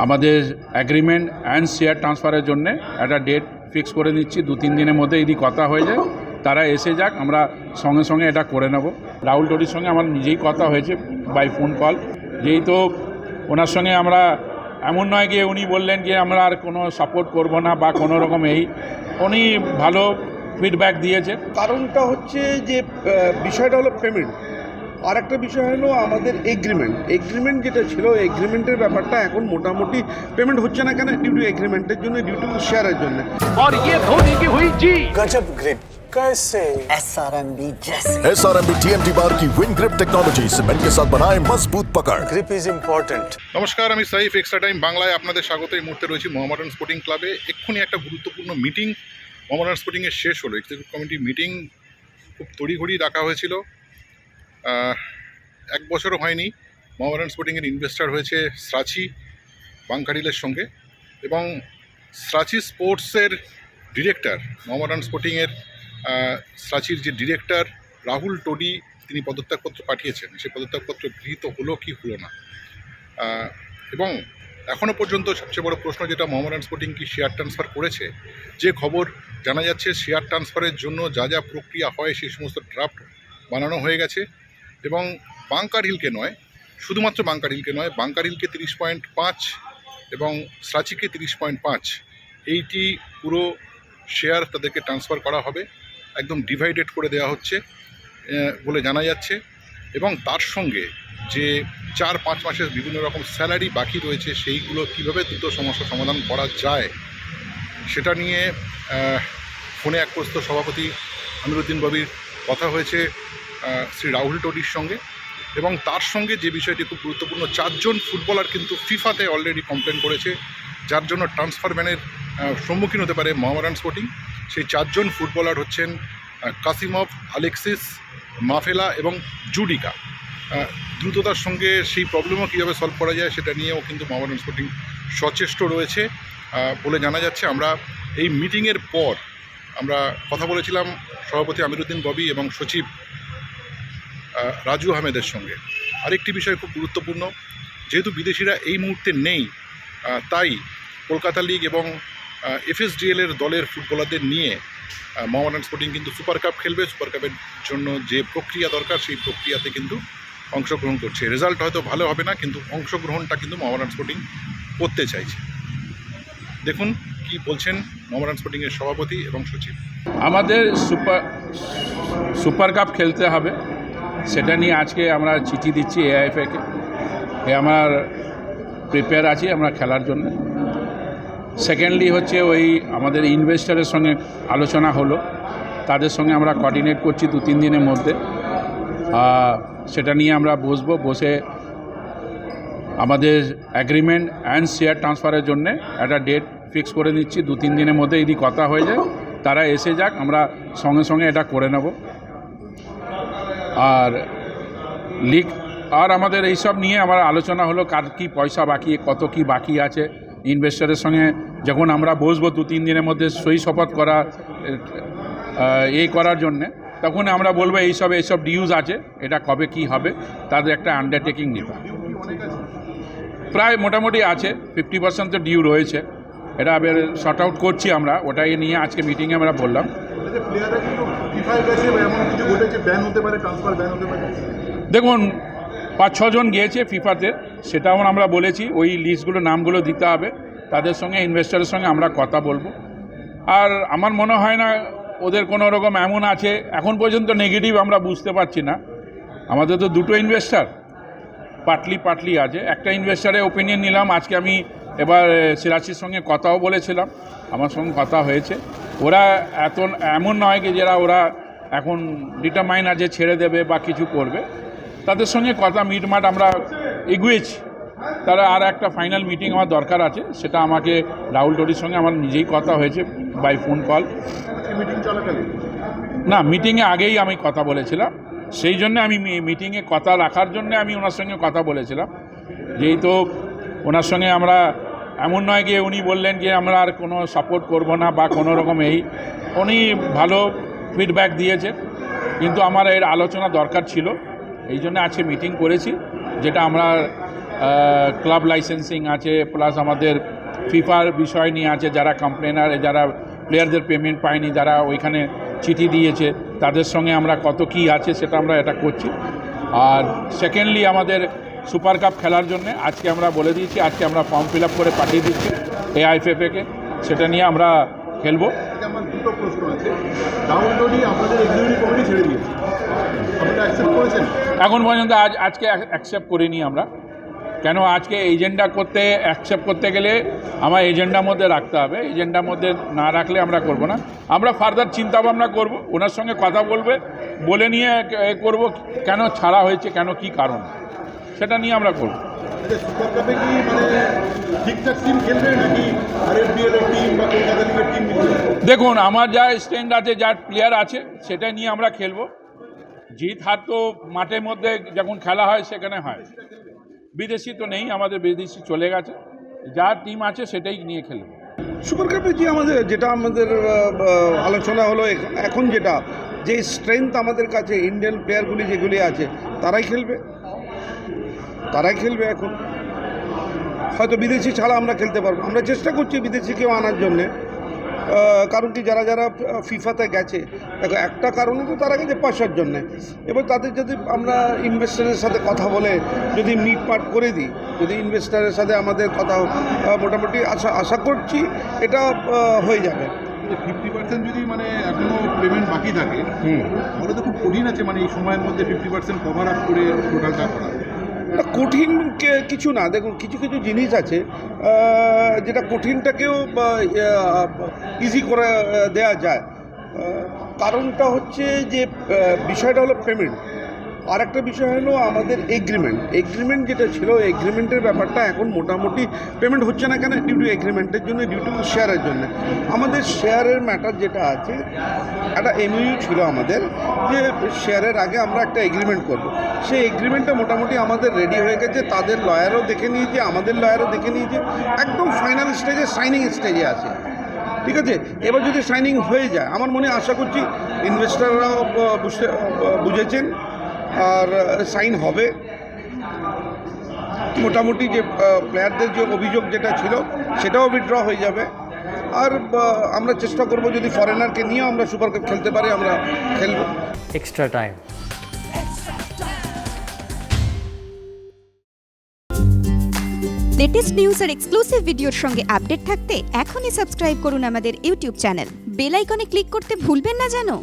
আমাদের agreement and share ট্রান্সফারের জন্য একটা ডেট ফিক্স করে নিচ্ছি, দু, তিন দিনের মধ্যে যদি কথা হয়ে যায়, তারা এসে যাক, আমরা সঙ্গে সঙ্গে এটা করে নেব। রাহুল টরির সঙ্গে আমার নিজেই কথা হয়েছে বাই ফোন কল যেহেতু ওনার সঙ্গে আমরা, এমন নয় যে উনি বললেন যে আমরা আর কোনো সাপোর্ট করব না বা কোনো রকম এই, উনি ভালো ফিডব্যাক দিয়েছে। কারণটা হচ্ছে যে বিষয়টা হলো পেমেন্ট আর একটা বিষয় হলো আমাদের এগ্রিমেন্ট এগ্রিমেন্ট যেটা ছিল এগ্রিমেন্টের ব্যাপারটা এখন মোটামুটি পেমেন্ট হচ্ছে না কেন ডিউ টু এগ্রিমেন্টের জন্য ডিউ টু শেয়ারের জন্য और ये धोनी की हुई जी गजब ग्रिप कैसे एस आर एम बी जैसे S R M B T M T bar की विन ग्रिप टेक्नोलॉजी सीमेंट के साथ बनाए मजबूत पकड़ ग्रिप इज इम्पोर्टेंट নমস্কার আমি সাইফ এক্সট্রা টাইম বাংলায় আপনাদের স্বাগত এই মুহূর্তে রয়েছি মোহামেডান স্পোর্টিং ক্লাবে এক্ষুনি একটা গুরুত্বপূর্ণ মিটিং মোহামেডান স্পোর্টিংয়ের শেষ হলো এক্সিকিউটিভ কমিটি মিটিং খুব তড়িঘড়ি ডাকা হয়েছিল আহ, এক বছরও হয়নি। মোহামেডান স্পোর্টিংয়ের ইনভেস্টার হয়েছে স্রাচি বাংকারিলের সঙ্গে এবং স্রাচি স্পোর্টসের ডিরেক্টর মোহামেডান স্পোর্টিংয়ের স্রাচির যে ডিরেক্টর রাহুল টোডি, তিনি পদত্যাগপত্র পাঠিয়েছেন। সেই পদত্যাগপত্র গৃহীত হলো কি হলো না? এবং এখনও পর্যন্ত সবচেয়ে বড় প্রশ্ন যেটা মোহামেডান স্পোর্টিং কি শেয়ার ট্রান্সফার করেছে, যে খবর জানা যাচ্ছে শেয়ার ট্রান্সফারের জন্য যা যা প্রক্রিয়া হয় সেই সমস্ত ড্রাফট বানানো হয়ে গেছে। এবং বাংকার হিলকে নয়, শুধুমাত্র বাংকার হিলকে নয়, বাংকার হিলকে তিরিশ পয়েন্ট পাঁচ এবং স্রাচিকে তিরিশ পয়েন্ট পাঁচ, এইটি পুরো শেয়ার তাদেরকে ট্রান্সফার করা হবে, একদম ডিভাইডেড করে দেওয়া হচ্ছে বলে জানা যাচ্ছে। এবং তার সঙ্গে যে চার পাঁচ মাসের বিভিন্ন রকম স্যালারি বাকি রয়েছে, সেইগুলো কীভাবে দ্রুত সমস্যা সমাধান করা যায়, সেটা নিয়ে ফোনে এক প্রস্ত সভাপতি আমিরুদ্দিন বাবির কথা হয়েছে। শ্রী রাহুল টোডির সঙ্গে। এবং তার সঙ্গে যে বিষয়টি খুব গুরুত্বপূর্ণ, চারজন ফুটবলার কিন্তু ফিফাতে অলরেডি কমপ্লেন করেছে, যার জন্য ট্রান্সফার ব্যানের সম্মুখীন হতে পারে মোহামেডান স্পোর্টিং। সেই চারজন ফুটবলার হচ্ছেন কাসিমভ, আলেক্সিস, মাফেলা এবং জুডিকা। দ্রুততার সঙ্গে সেই প্রবলেমও কীভাবে সলভ করা যায় সেটা নিয়েও কিন্তু মোহামেডান স্পোর্টিং সচেষ্ট রয়েছে। বলে জানা যাচ্ছে, আমরা এই মিটিংয়ের পর আমরা কথা বলেছিলাম সভাপতি আমিরুদ্দিন ববি এবং সচিব রাজু আহমেদের সঙ্গে। আরেকটি বিষয় খুব গুরুত্বপূর্ণ, যেহেতু বিদেশিরা এই মুহূর্তে নেই তাই কলকাতা লিগ এবং এফএসডিএল এর দলের ফুটবলারদের নিয়ে মোহামেডান স্পোর্টিং কিন্তু সুপার কাপ খেলবে। সুপার কাপের জন্য যে প্রক্রিয়া দরকার, সেই প্রক্রিয়াতে কিন্তু অংশগ্রহণ করছে। রেজাল্ট হয়তো ভালো হবে না, কিন্তু অংশগ্রহণটা কিন্তু মোহামেডান স্পোর্টিং করতে চাইছে। দেখুন কি বলছেন মোহামেডান স্পোর্টিংয়ের সভাপতি এবং সচিব। আমাদের সুপার সুপার কাপ খেলতে হবে। সেটা নিয়ে আজকে আমরা চিঠি দিচ্ছি এআইএফএকে এ আমার প্রিপেয়ার আছি আমরা খেলার জন্য। সেকেন্ডলি হচ্ছে ওই আমাদের ইনভেস্টারের সঙ্গে আলোচনা হলো। তাদের সঙ্গে আমরা কোঅর্ডিনেট করছি দু তিন দিনের মধ্যে। সেটা নিয়ে আমরা বসবো। বসে আমাদের অ্যাগ্রিমেন্ট অ্যান্ড শেয়ার ট্রান্সফারের জন্য একটা ডেট ফিক্স করে নিচ্ছি। দু তিন দিনের মধ্যে যদি কথা হয়ে যায়, তারা এসে যাক, আমরা সঙ্গে সঙ্গে এটা করে নেব। আর লিগ আর আমাদের এইসব নিয়ে আমার আলোচনা হলো, কার কী পয়সা বাকি, কত কি বাকি আছে। ইনভেস্টারের সঙ্গে যখন আমরা বসবো দু, তিন দিনের মধ্যে সই শপথ করা এই করার জন্যে, তখন আমরা বলব এইসব এইসব ডিউজ আছে, এটা কবে কি হবে, তাদের একটা আন্ডারটেকিং নিতে প্রায় মোটামুটি আছে ফিফটি পার্সেন্ট তো ডিউ রয়েছে। এটা শর্ট আউট করছি আমরা, ওটাই নিয়ে আজকে মিটিংয়ে আমরা বললাম। বা এমন কিছু ঘটেছে ব্যান হতে পারে ট্রান্সফার ব্যান হতে পারে? দেখুন, পাঁচ ছজন গিয়েছে ফিফাতে সেটাও আমরা বলেছি, ওই লিস্টগুলো নামগুলো দিতে হবে। তাদের সঙ্গে ইনভেস্টারের সঙ্গে আমরা কথা বলব। আর আমার মনে হয় না, ওদের কোনো রকম এমন আছে, এখন পর্যন্ত নেগেটিভ আমরা বুঝতে পারছি না। আমাদের তো দুটো ইনভেস্টার পাটলি পাটলি আছে। একটা ইনভেস্টারের ওপিনিয়ন নিলাম, আজকে আমি এবার সিরাচির সঙ্গে কথাও বলেছিলাম, আমার সঙ্গে কথা হয়েছে। ওরা এত এমন নয় কি যারা ওরা এখন ডিটারমাইন আছে ছেড়ে দেবে বা কিছু করবে। তাদের সঙ্গে কথা মিটমাট আমরা এগুয়েছি। তারা আর একটা ফাইনাল মিটিং আমার দরকার আছে সেটা আমাকে রাহুল টোডির সঙ্গে আমার নিজেই কথা হয়েছে বাই ফোন কল মিটিং না মিটিংয়ে আগেই আমি কথা বলেছিলাম। সেই জন্য আমি মিটিংয়ে কথা রাখার জন্য আমি ওনার সঙ্গে কথা বলেছিলাম। যেহেতু ওনার সঙ্গে আমরা এমন নয় যে উনি বললেন যে আমরা আর কোনো সাপোর্ট করব না বা কোনো রকম এই। উনি ভালো ফিডব্যাক দিয়েছেন, কিন্তু আমার এর আলোচনা দরকার ছিল। এই জন্য আজকে মিটিং করেছি, যেটা আমরা ক্লাব লাইসেন্সিং আছে প্লাস আমাদের ফিফার বিষয় নিয়ে আছে, যারা কমপ্লেনার যারা প্লেয়ারদের পেমেন্ট পায়নি, যারা ওইখানে চিঠি দিয়েছে, তাদের সঙ্গে আমরা কত কি আছে সেটা আমরা এটা করছি। আর সেকেন্ডলি আমাদের সুপার কাপ খেলার জন্য আজকে আমরা বলে দিয়েছি আজকে আমরা ফর্ম ফিল আপ করে পাঠিয়ে দিচ্ছি এআইএফএফকে সেটা নিয়ে আমরা খেলব। আজকে আমার দুটো প্রশ্ন আছে। ডাউনলোডই আপনাদের এক্সিকিউটিভ কমিটি ছেড়ে দিয়েছে। আপনারা অ্যাকসেপ্ট করেছেন। এখন পর্যন্ত আজ আজকে অ্যাকসেপ্ট করিনি আমরা। কেন? আজকে এজেন্ডা করতে অ্যাকসেপ্ট করতে গেলে আমার এজেন্ডার মধ্যে রাখতে হবে। এজেন্ডার মধ্যে না রাখলে আমরা করব না। আমরা ফার্দার চিন্তা ভাবনা করব। ওনার সঙ্গে কথা বলবে বলে নিয়ে করব কেন ছাড়া হয়েছে কেন কি কারণ। সেটা নিয়ে আমরা করব। কি মানে দেখুন আমার যা স্ট্যান্ড আছে যার প্লেয়ার আছে সেটা নিয়ে আমরা খেলব। জিত হার তো মাঠের মধ্যে যখন খেলা হয় সেখানে হয়। বিদেশি তো নেই আমাদের বিদেশি চলে গেছে। যা টিম আছে সেটাই নিয়ে খেলব। সুপার কাপে যে আমাদের যেটা আমাদের আলোচনা হলো এখন যেটা যে স্ট্রেংথ আমাদের কাছে ইন্ডিয়ান প্লেয়ারগুলি যেগুলি আছে তারাই খেলবে? তারাই খেলবে এখন। হয়তো বিদেশি ছাড়া আমরা খেলতে পারব। আমরা চেষ্টা করছি বিদেশি কেউ আনার জন্যে। কারণ কি যারা যারা ফিফাতে গেছে দেখো একটা কারণে তো তারা গেছে পয়সার জন্যে। এবার তাদের যদি আমরা ইনভেস্টারের সাথে কথা বলে যদি মিটমাট করে দিই যদি ইনভেস্টারের সাথে আমাদের কথা মোটামুটি আশা আশা করছি এটা হয়ে যাবে। ফিফটি পার্সেন্ট যদি মানে এখনও পেমেন্ট বাকি থাকে হুম। তাহলে তো খুব কঠিন আছে মানে এই সময়ের মধ্যে ফিফটি পার্সেন্ট কভার আপ করে টোটালটা করা। না, কঠিন কিছু না। দেখুন কিছু কিছু জিনিস আছে যেটা কঠিনটাকেও ইজি করে দেয়া যায়। কারণটা হচ্ছে যে বিষয়টা হলো পেমেন্ট আর একটা বিষয় হলো আমাদের এগ্রিমেন্ট এগ্রিমেন্ট যেটা ছিল এগ্রিমেন্টের ব্যাপারটা এখন মোটামুটি পেমেন্ট হচ্ছে না কেন? ডিউ টু এগ্রিমেন্টের জন্য ডিউ টু শেয়ারের জন্য। আমাদের শেয়ারের ম্যাটার যেটা আছে, একটা এমইউ ছিল আমাদের, যে শেয়ারের আগে আমরা একটা এগ্রিমেন্ট করব। সেই এগ্রিমেন্টটা মোটামুটি আমাদের রেডি হয়ে গেছে। তাদের লয়ারও দেখে নিয়েছে, আমাদের লয়ারও দেখে নিয়েছে। একদম ফাইনাল স্টেজে সাইনিং স্টেজে আছে। ঠিক আছে? এবার যদি সাইনিং হয়ে যায়, আমার মনে আশা করছি ইনভেস্টাররাও বুঝতে বুঝেছেন। আর সাইন হবে। মোটামুটি যে প্লেয়ারদের যে অভিযোগ যেটা ছিল সেটাও উইথড্র হয়ে যাবে। আর আমরা চেষ্টা করব যদি ফরেনারকে নিয়েও আমরা সুপার কাপ খেলতে পারি আমরা খেলব। এক্সট্রা টাইম লেটেস্ট নিউজ আর এক্সক্লুসিভ ভিডিওর সঙ্গে আপডেট থাকতে এখনই সাবস্ক্রাইব করুন আমাদের ইউটিউব চ্যানেল বেল আইকনে ক্লিক করতে ভুলবেন না জানো